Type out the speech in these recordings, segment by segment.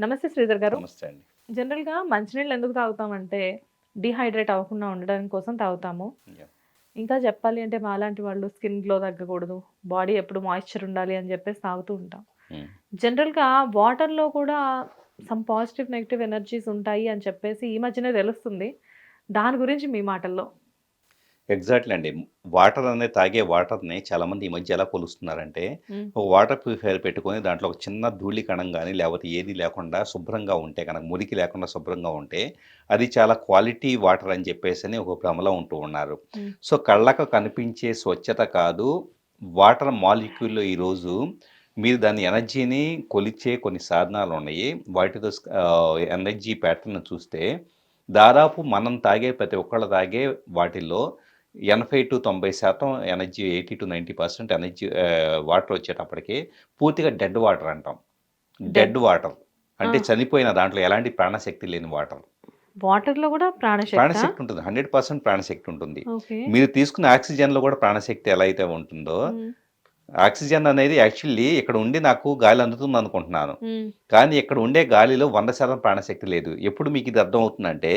నమస్తే శ్రీధర్ గారు. నమస్తే అండి. జనరల్గా మంచినీళ్ళు ఎందుకు తాగుతామంటే డిహైడ్రేట్ అవ్వకుండా ఉండడానికి కోసం తాగుతాము. ఇంకా చెప్పాలి అంటే మాలాంటి వాళ్ళు స్కిన్ గ్లో తగ్గకూడదు బాడీ ఎప్పుడు మాయిశ్చర్ ఉండాలి అని చెప్పేసి తాగుతూ ఉంటాం. Hmm. జనరల్గా వాటర్లో కూడా సమ్ పాజిటివ్ నెగిటివ్ ఎనర్జీస్ ఉంటాయి అని చెప్పేసి ఈ మధ్యనే తెలుస్తుంది. దాని గురించి మీ మాటల్లో. ఎగ్జాక్ట్లీ అండి వాటర్ అనేది తాగే వాటర్ని చాలా మంది ఈ మధ్య ఎలా కొలుస్తున్నారంటే. ఒక వాటర్ ప్యూరిఫైయర్ పెట్టుకొని దాంట్లో ఒక చిన్న ధూళి కణం కానీ లేకపోతే ఏది లేకుండా శుభ్రంగా ఉంటే కనుక మురికి లేకుండా శుభ్రంగా ఉంటే అది చాలా క్వాలిటీ వాటర్ అని చెప్పేసి అని ఒక భ్రమలో ఉంటూ ఉన్నారు. సో కళ్ళకు కనిపించే స్వచ్ఛత కాదు వాటర్ మాలిక్యూల్లో ఈరోజు మీరు దాని ఎనర్జీని కొలిచే కొన్ని సాధనాలు ఉన్నాయి వాటితో ఎనర్జీ ప్యాటర్న్ చూస్తే దాదాపు మనం తాగే ప్రతి ఒక్కళ్ళు తాగే వాటిల్లో ఎనభై టు తొంభై శాతం energy eighty to ninety percent energy water వచ్చేటప్పటికి పూర్తిగా డెడ్ వాటర్ అంటాం. డెడ్. వాటర్. అంటే. చనిపోయిన దాంట్లో ఎలాంటి ప్రాణశక్తి లేని వాటర్. వాటర్లో కూడా ప్రాణశక్తి? ప్రాణశక్తి ఉంటుంది. హండ్రెడ్ పర్సెంట్ ప్రాణశక్తి ఉంటుంది. మీరు తీసుకున్న ఆక్సిజన్లో కూడా ప్రాణశక్తి ఎలా అయితే ఉంటుందో ఆక్సిజన్ అనేది యాక్చువల్లీ ఇక్కడ ఉండి నాకు గాలి అందుతుంది అనుకుంటున్నాను. కానీ ఇక్కడ ఉండే గాలిలో వంద శాతం ప్రాణశక్తి లేదు. ఎప్పుడు మీకు ఇది అర్థం అవుతుందంటే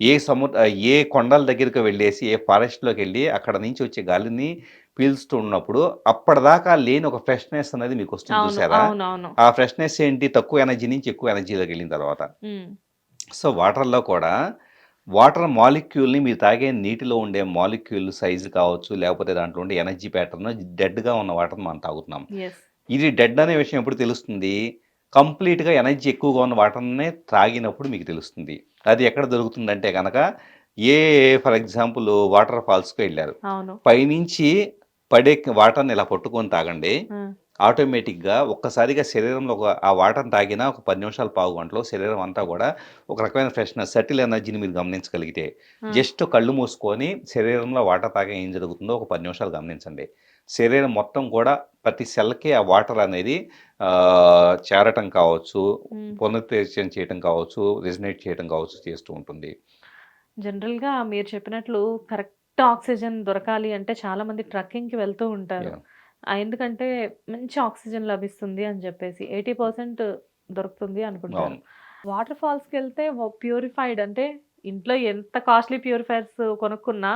ఏ సముద్ర ఏ కొండల దగ్గరికి వెళ్ళేసి ఏ ఫారెస్ట్లోకి వెళ్ళి అక్కడ నుంచి వచ్చే గాలిని పీల్చుతూ ఉన్నప్పుడు అప్పటిదాకా లేని ఒక ఫ్రెష్నెస్ అనేది మీకు వస్తుంది చూసారా? ఆ ఫ్రెష్నెస్ ఏంటి? తక్కువ ఎనర్జీ నుంచి ఎక్కువ ఎనర్జీలోకి వెళ్ళిన తర్వాత. సో వాటర్లో కూడా వాటర్ మాలిక్యూల్ని మీరు తాగే నీటిలో ఉండే మాలిక్యూల్ సైజు కావచ్చు లేకపోతే దాంట్లో ఉండే ఎనర్జీ ప్యాటర్న్ డెడ్గా ఉన్న వాటర్ మనం తాగుతున్నాం. ఇది డెడ్ అనే విషయం ఎప్పుడు తెలుస్తుంది? కంప్లీట్గా ఎనర్జీ ఎక్కువగా ఉన్న వాటర్నే త్రాగినప్పుడు మీకు తెలుస్తుంది. అది ఎక్కడ దొరుకుతుందంటే కనుక ఏ ఫర్ ఎగ్జాంపుల్ వాటర్ ఫాల్స్కి వెళ్ళారు. పైనుంచి పడే వాటర్ని ఇలా పట్టుకొని తాగండి. ఆటోమేటిక్గా ఒక్కసారిగా శరీరంలో ఒక ఆ వాటర్ తాగినా ఒక పది నిమిషాలు పావు గంటలో శరీరం అంతా కూడా ఒక రకమైన ఫ్రెష్నెస్ సటిల్ ఎనర్జీని మీరు గమనించగలిగితే. జస్ట్ కళ్ళు మూసుకొని శరీరంలో వాటర్ తాగా ఏం జరుగుతుందో ఒక పది నిమిషాలు గమనించండి. శరీరం మొత్తం కూడా ప్రతి సెల్కి ఆ వాటర్ అనేది చేరటం కావచ్చు. పునరుత్తేజం చేయటం కావచ్చు రెజినేట్ చేయటం కావచ్చు చేస్తూ ఉంటుంది. జనరల్గా మీరు చెప్పినట్లు కరెక్ట్ ఆక్సిజన్ దొరకాలి అంటే చాలా మంది ట్రక్కింగ్కి వెళ్తూ ఉంటారు. ఎందుకంటే మంచి ఆక్సిజన్ లభిస్తుంది అని చెప్పేసి ఎయిటీ పర్సెంట్ దొరుకుతుంది అనుకుంటారు. అవును. వాటర్ ఫాల్స్కి వెళ్తే ప్యూరిఫైడ్ అంటే ఇంట్లో ఎంత కాస్ట్లీ ప్యూరిఫైర్స్ కొనుక్కున్నా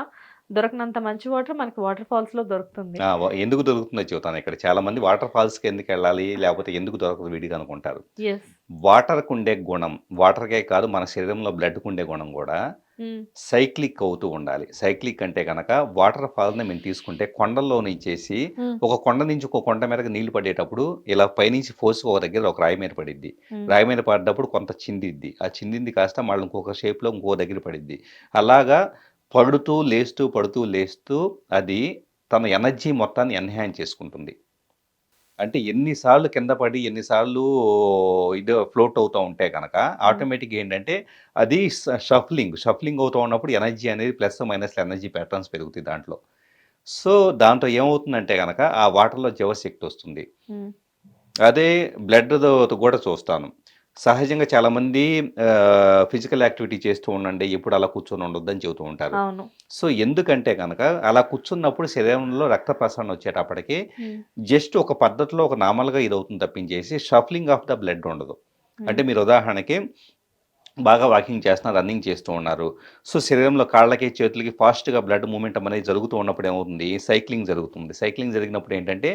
దొరకనంత మంచి వాటర్ మనకి వాటర్ ఫాల్స్లో దొరుకుతుంది. ఆ, వ- ఎందుకు దొరుకుతుందో చెబుతాను. ఇక్కడ చాలా మంది వాటర్ ఫాల్స్కి ఎందుకు వెళ్ళాలి లేకపోతే ఎందుకు దొరకదు విడిగా అనుకుంటారు. ఎస్ వాటర్కు ఉండే గుణం వాటర్కే కాదు మన శరీరంలో బ్లడ్కు ఉండే గుణం కూడా సైక్లిక్ అవుతూ ఉండాలి. సైక్లిక్ అంటే కనుక వాటర్ ఫాల్ని మేము తీసుకుంటే కొండల్లో నుంచేసి ఒక కొండ నుంచి ఒక కొండ మీదకి నీళ్ళు పడేటప్పుడు ఇలా పైనుంచి ఫోర్స్ ఒక దగ్గర ఒక రాయి మీద పడిద్ది. రాయి మీద పడ్డప్పుడు కొంత చిందిద్ది. ఆ చిందింది కాస్త మళ్ళీ ఇంకొక షేప్లో ఇంకో దగ్గర పడిద్ది. అలాగా పడుతూ లేస్తూ పడుతూ లేస్తూ అది తన ఎనర్జీ మొత్తాన్ని ఎన్హాన్స్ చేసుకుంటుంది. అంటే ఎన్నిసార్లు కింద పడి ఎన్నిసార్లు ఇది ఫ్లోట్ అవుతూ ఉంటే కనుక ఆటోమేటిక్ ఏంటంటే అది షఫ్లింగ్ షఫ్లింగ్ అవుతూ ఉన్నప్పుడు ఎనర్జీ అనేది ప్లస్ మైనస్ ఎనర్జీ ప్యాటర్న్స్ పెరుగుతాయి దాంట్లో. సో దాంతో ఏమవుతుందంటే కనుక ఆ వాటర్లో జీవశక్తి వస్తుంది. అదే బ్లడ్ కూడా చూస్తాను. సహజంగా చాలామంది ఫిజికల్ యాక్టివిటీ చేస్తూ ఉండండి ఎప్పుడు అలా కూర్చొని ఉండొద్దని చెబుతూ ఉంటారు. సో ఎందుకంటే కనుక అలా కూర్చున్నప్పుడు శరీరంలో రక్త ప్రసరణ వచ్చేటప్పటికి జస్ట్ ఒక పద్ధతిలో ఒక నార్మల్గా ఇది అవుతుంది తప్పించేసి షఫ్లింగ్ ఆఫ్ ద బ్లడ్ ఉండదు. అంటే మీరు ఉదాహరణకి బాగా వాకింగ్ చేస్తున్నారు రన్నింగ్ చేస్తూ ఉన్నారు. సో శరీరంలో కాళ్ళకి చేతులకి ఫాస్ట్గా బ్లడ్ మూమెంట్ అనేది జరుగుతూ ఉన్నప్పుడు ఏమవుతుంది? సైక్లింగ్ జరుగుతుంది. సైక్లింగ్ జరిగినప్పుడు ఏంటంటే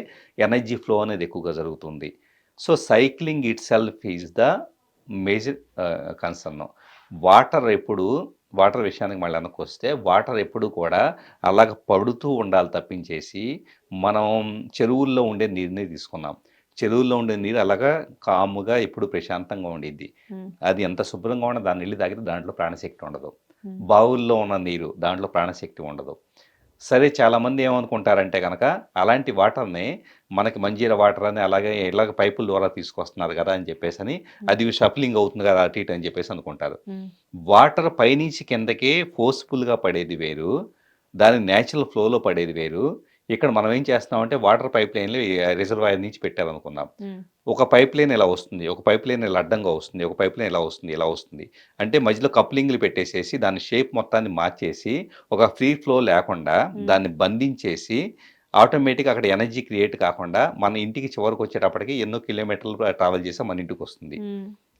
ఎనర్జీ ఫ్లో అనేది ఎక్కువగా జరుగుతుంది. So cycling itself is the major concern water ఎప్పుడు వాటర్ విషయానికి మళ్ళీ వెనక్కి వస్తే వాటర్ ఎప్పుడు కూడా అలాగ పడుతూ ఉండాలి తప్పించేసి మనం చెరువుల్లో ఉండే నీరుని తీసుకున్నాం. చెరువుల్లో ఉండే నీరు అలాగా కాముగా ఎప్పుడు ప్రశాంతంగా ఉండిద్ది. అది ఎంత శుభ్రంగా ఉన్న దాన్ని నీళ్ళు తాగితే దాంట్లో ప్రాణశక్తి ఉండదు. బావుల్లో ఉన్న నీరు దాంట్లో ప్రాణశక్తి ఉండదు. సరే చాలామంది ఏమనుకుంటారంటే కనుక అలాంటి వాటర్ని మనకి మంజీర వాటర్ అని అలాగే ఇలాగ పైపుల ద్వారా తీసుకొస్తున్నారు కదా అని చెప్పేసి అని అది షఫ్లింగ్ అవుతుంది కదా అటు ఇటు అని చెప్పేసి అనుకుంటారు. వాటర్ పైనుంచి కిందకే ఫోర్స్ఫుల్గా పడేది వేరు దాని న్యాచురల్ ఫ్లోలో పడేది వేరు ఇక్కడ మనం ఏం చేస్తున్నామంటే వాటర్ పైప్ లైన్లు రిజర్వాయర్ నుంచి పెట్టారనుకుందాం ఒక పైప్ లైన్ ఇలా వస్తుంది. ఒక పైప్ లైన్ ఇలా అడ్డంగా వస్తుంది. ఒక పైప్ లైన్ ఇలా వస్తుంది. ఇలా వస్తుంది. అంటే మధ్యలో కప్లింగ్లు పెట్టేసేసి దాని షేప్ మొత్తాన్ని మార్చేసి ఒక ఫ్రీ ఫ్లో లేకుండా దాన్ని బంధించేసి ఆటోమేటిక్ అక్కడ ఎనర్జీ క్రియేట్ కాకుండా మన ఇంటికి చివరికి వచ్చేటప్పటికి ఎన్నో కిలోమీటర్లు ట్రావెల్ చేసి మన ఇంటికి వస్తుంది.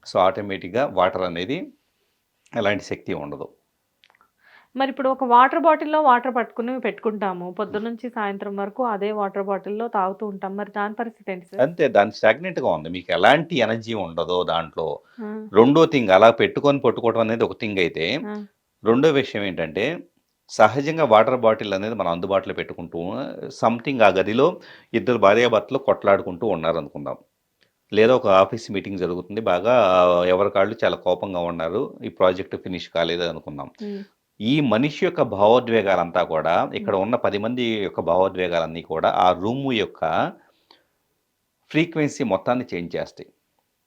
సో ఆటోమేటిక్గా వాటర్ అనేది ఎలాంటి శక్తి ఉండదు. మరి ఇప్పుడు ఒక వాటర్ బాటిల్లో వాటర్ పట్టుకుని పెట్టుకుంటాము. పొద్దున్న నుంచి సాయంత్రం వరకు అదే వాటర్ బాటిల్లో తాగుతూ ఉంటాం. మరి దాని పరిస్థితి ఏంటి సార్? అంతే దాని స్టాగ్నెంట్గా ఉంది. మీకు ఎలాంటి ఎనర్జీ ఉండదో దాంట్లో రెండో థింగ్ అలా పెట్టుకొని పట్టుకోవడం అనేది ఒక థింగ్ అయితే రెండో విషయం ఏంటంటే సహజంగా వాటర్ బాటిల్ అనేది మనం అందుబాటులో పెట్టుకుంటూ సంథింగ్ ఆ గదిలో ఇద్దరు భార్యాభర్తలు కొట్లాడుకుంటూ ఉన్నారు అనుకుందాం లేదా ఒక ఆఫీస్ మీటింగ్ జరుగుతుంది. బాగా ఎవరి కాళ్ళు చాలా కోపంగా ఉన్నారు. ఈ ప్రాజెక్ట్ ఫినిష్ కాలేదు అనుకుందాం. ఈ మనిషి యొక్క భావోద్వేగాలంతా కూడా ఇక్కడ ఉన్న పది మంది యొక్క భావోద్వేగాలన్నీ కూడా ఆ రూము యొక్క ఫ్రీక్వెన్సీ మొత్తాన్ని చేంజ్ చేస్తాయి.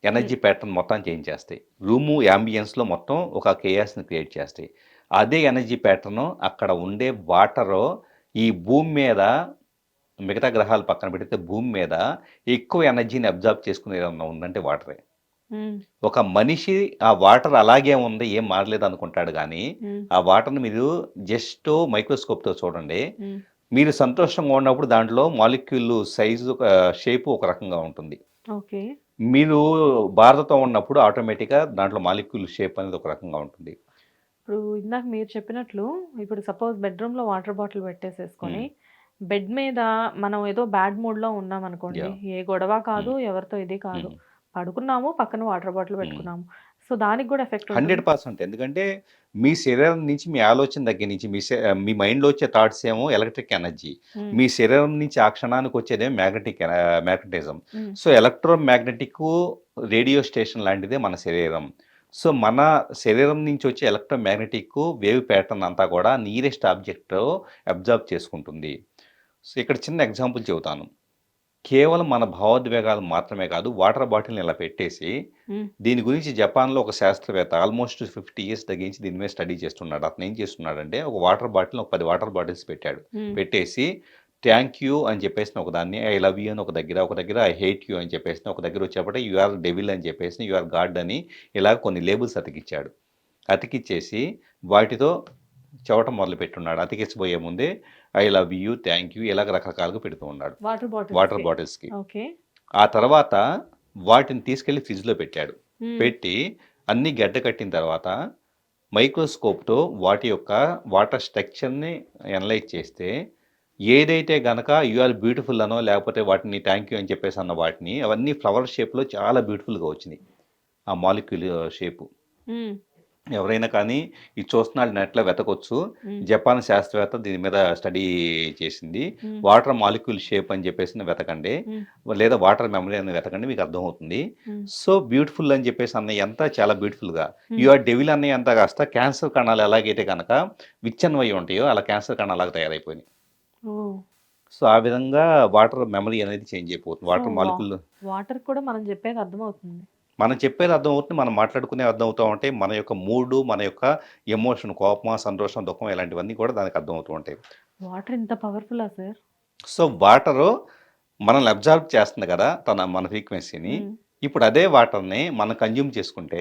ఎనర్జీ ప్యాటర్న్ మొత్తం చేంజ్ చేస్తాయి. రూము యాంబియన్స్లో మొత్తం ఒక కేయాస్ని క్రియేట్ చేస్తాయి. అదే ఎనర్జీ ప్యాటర్న్ అక్కడ ఉండే వాటర్ ఈ భూమి మీద మిగతా గ్రహాలు పక్కన పెడితే భూమి మీద ఎక్కువ ఎనర్జీని అబ్జర్వ్ చేసుకునే ఏదన్నా ఉందంటే వాటరే. ఒక మనిషి ఆ వాటర్ అలాగే ఉంది ఏం మారలేదు అనుకుంటాడు కానీ ఆ వాటర్ని మీరు జస్ట్ మైక్రోస్కోప్తో చూడండి. మీరు సంతోషంగా ఉన్నప్పుడు దాంట్లో మాలిక్యూల్ సైజు షేపు ఒక రకంగా ఉంటుంది. ఓకే. మీరు బాధతో ఉన్నప్పుడు ఆటోమేటిక్గా దాంట్లో మాలిక్యూల్ షేప్ అనేది ఒక రకంగా ఉంటుంది. ఇప్పుడు ఇందాక మీరు చెప్పినట్లు ఇప్పుడు సపోజ్ బెడ్రూమ్లో వాటర్ బాటిల్ పెట్టేసేసుకొని బెడ్ మీద మనం ఏదో బ్యాడ్ మూడ్లో ఉన్నాం అనుకోండి. ఏ గొడవ కాదు ఎవరితో ఇది కాదు. పడుకున్నాము పక్కన వాటర్ బాటిల్ పెట్టుకున్నాము. సో దానికి కూడా ఎఫెక్ట్ హండ్రెడ్ పర్సెంట్. ఎందుకంటే మీ శరీరం నుంచి మీ ఆలోచన దగ్గర నుంచి మీ మీ మైండ్లో వచ్చే థాట్స్ ఏమో ఎలక్ట్రిక్ ఎనర్జీ. మీ శరీరం నుంచి ఆ క్షణానికి వచ్చేదే magnetic magnetism. So electro magnetic radio station లాంటిదే మన శరీరం. సో మన శరీరం నుంచి వచ్చే ఎలక్ట్రో మ్యాగ్నెటిక్ వేవ్ ప్యాటర్న్ అంతా కూడా నియరెస్ట్ ఆబ్జెక్ట్ అబ్జర్వ్ చేసుకుంటుంది. సో ఇక్కడ చిన్న ఎగ్జాంపుల్ చెబుతాను. కేవలం మన భావోద్వేగాలు మాత్రమే కాదు వాటర్ బాటిల్ని ఇలా పెట్టేసి దీని గురించి జపాన్లో ఒక శాస్త్రవేత్త ఆల్మోస్ట్ ఫిఫ్టీ ఇయర్స్ తగ్గించి దీని మీద స్టడీ చేస్తున్నాడు. అతను ఏం చేస్తున్నాడంటే ఒక వాటర్ బాటిల్ ఒక పది వాటర్ బాటిల్స్ పెట్టాడు. పెట్టేసి థ్యాంక్ యూ అని చెప్పేసి ఒక దాన్ని ఐ లవ్ యూ అని ఒక దగ్గర ఒక దగ్గర ఐ హేట్ యూ అని చెప్పేసి ఒక దగ్గర వచ్చేప్పటి యు ఆర్ డెవిల్ అని చెప్పేసి యు ఆర్ గాడ్ అని ఇలా కొన్ని లేబుల్స్ అతికిచ్చాడు. అతికిచ్చేసి వాటితో చెవటం మొదలు పెట్టున్నాడు అతికిచ్చిపోయే ముందే I love you thank you ఇలాగ రకరకాలుగా పెడుతూ ఉన్నాడు. వాటర్ బాటిల్ వాటర్ బాటిల్స్కి. ఓకే. ఆ తర్వాత వాటిని తీసుకెళ్ళి ఫ్రిడ్జ్లో పెట్టాడు. పెట్టి అన్ని గడ్డ కట్టిన తర్వాత మైక్రోస్కోప్తో వాటి యొక్క వాటర్ స్ట్రక్చర్ని అనలైజ్ చేస్తే ఏదైతే గనక ఆర్ బ్యూటిఫుల్ అనో లేకపోతే వాటిని థ్యాంక్ యూ అని చెప్పేసి అన్న వాటిని అవన్నీ ఫ్లవర్ షేప్లో చాలా బ్యూటిఫుల్గా వచ్చినాయి. ఆ మాలిక్యూల్ షేపు. ఎవరైనా కానీ ఇది చూస్తున్న నెట్లో వెతకొచ్చు. జపాన్ శాస్త్రవేత్త దీని మీద స్టడీ చేసింది. వాటర్ మాలిక్యూల్ షేప్ అని చెప్పేసి వెతకండి. లేదా వాటర్ మెమరీ అని వెతకండి మీకు అర్థమవుతుంది. సో బ్యూటిఫుల్ అని చెప్పేసి అన్నయ్య అంతా చాలా బ్యూటిఫుల్గా. యూఆర్ డెవిల్ అన్నయ్య అంతా కాస్త క్యాన్సర్ కణాలు ఎలాగైతే కనుక విచ్చన్వయి ఉంటాయో అలా క్యాన్సర్ కణాలు అలాగ తయారైపోయినాయి సో ఆ విధంగా వాటర్ మెమరీ అనేది చేంజ్ అయిపోతుంది. వాటర్ మాలిక్యూల్ వాటర్ కూడా మనం చెప్పేది అర్థమవుతుంది. మనం చెప్పేది అర్థమవుతుంది మనం మాట్లాడుకునే అర్థమవుతూ ఉంటే మన యొక్క మూడు మన యొక్క ఎమోషన్ కోపం సంతోషం దుఃఖం ఇలాంటివన్నీ కూడా దానికి అర్థమవుతూ ఉంటాయి. వాటర్ ఇంత పవర్ఫుల్ సార్? సో వాటరు మనల్ని అబ్జర్వ్ చేస్తుంది కదా తన మన ఫ్రీక్వెన్సీని. ఇప్పుడు అదే వాటర్ని మనం కన్జ్యూమ్ చేసుకుంటే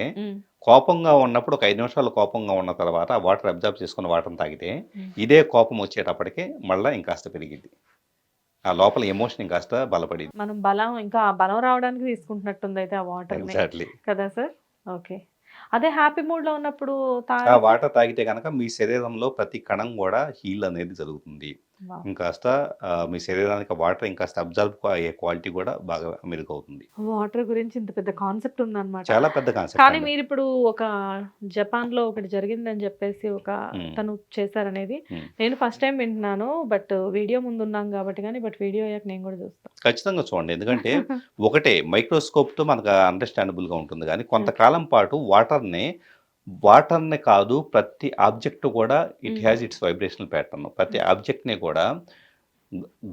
కోపంగా ఉన్నప్పుడు ఒక ఐదు నిమిషాలు కోపంగా ఉన్న తర్వాత ఆ వాటర్ అబ్జర్వ్ చేసుకున్న వాటర్ని తాగితే ఇదే కోపం వచ్చేటప్పటికి మళ్ళీ ఇంకాస్త పెరిగిద్ది. ఆ లోపల ఎమోషన్ ఇంకాస్త బలపడింది. మనం బలం ఇంకా ఆ బలం రావడానికి తీసుకుంటున్నట్టుంది అయితే ఆ వాటర్ ఎగ్జాక్ట్లీ కదా సార్? ఓకే. అదే హ్యాపీ మూడ్లో ఉన్నప్పుడు ఆ వాటర్ తాగితే కనుక మీ శరీరంలో ప్రతి కణం కూడా హీల్ అనేది జరుగుతుంది. ఇంకాస్త మీ శరీరానికి వాటర్ ఇంకాస్త అబ్జర్వ్ అయ్యే క్వాలిటీ కూడా బాగా మెరుగవుతుంది. వాటర్ గురించి ఇంత పెద్ద కాన్సెప్ట్ ఉందన్నమాట. చాలా పెద్ద కానీ కాన్సెప్ట్ మీరు ఇప్పుడు ఒక జపాన్లో ఒకటి జరిగిందని చెప్పేసి ఒక. తను చేశారనేది. నేను ఫస్ట్ టైం వింటున్నాను బట్ వీడియో ముందు ఉన్నాం కాబట్టి కానీ బట్ వీడియో అయ్యాక నేను కూడా చూస్తాను ఖచ్చితంగా చూడండి. ఎందుకంటే ఒకటే మైక్రోస్కోప్తో మనకు అండర్స్టాండబుల్గా ఉంటుంది. కానీ కొంతకాలం పాటు వాటర్ని వాటర్ని కాదు ప్రతి ఆబ్జెక్ట్ కూడా it. Has its vibrational pattern ప్రతి ఆబ్జెక్ట్ని కూడా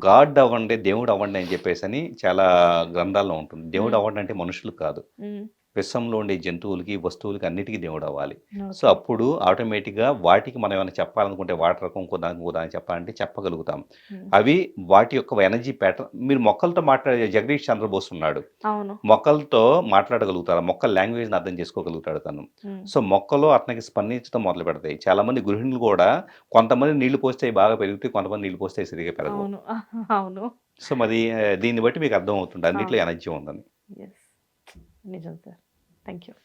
గాడ్ అవ్వండి దేవుడు అవ్వండి అని చెప్పేసి అని చాలా గ్రంథాల్లో ఉంటుంది దేవుడు. అవ్వండి అంటే మనుషులు కాదు. విశ్వంలో ఉండే జంతువులకి వస్తువులకి అన్నిటికీ దేవుడు అవ్వాలి. సో అప్పుడు ఆటోమేటిక్గా వాటికి మనం ఏమైనా చెప్పాలనుకుంటే వాటర్ రకం ఇంకో దానికి ఇంకో దానికి చెప్పాలంటే చెప్పగలుగుతాం. అవి వాటి యొక్క ఎనర్జీ ప్యాటర్న్ మీరు మొక్కలతో మాట్లాడే జగదీష్ చంద్రబోస్ ఉన్నాడు. మొక్కలతో మాట్లాడగలుగుతారు మొక్కల లాంగ్వేజ్ని అర్థం చేసుకోగలుగుతాడు తను. సో మొక్కలు అతనికి స్పందించడం మొదలు పెడతాయి. చాలా మంది గృహిణులు కూడా కొంతమంది నీళ్ళు పోస్తే బాగా పెరుగుతాయి కొంతమంది నీళ్ళు పోస్తే సరిగా పెరగవు. అవును. సో మరి దీన్ని బట్టి మీకు అర్థం అవుతుంది అన్నింటిలో ఎనర్జీ ఉందని. నిజం సార్ థ్యాంక్ యూ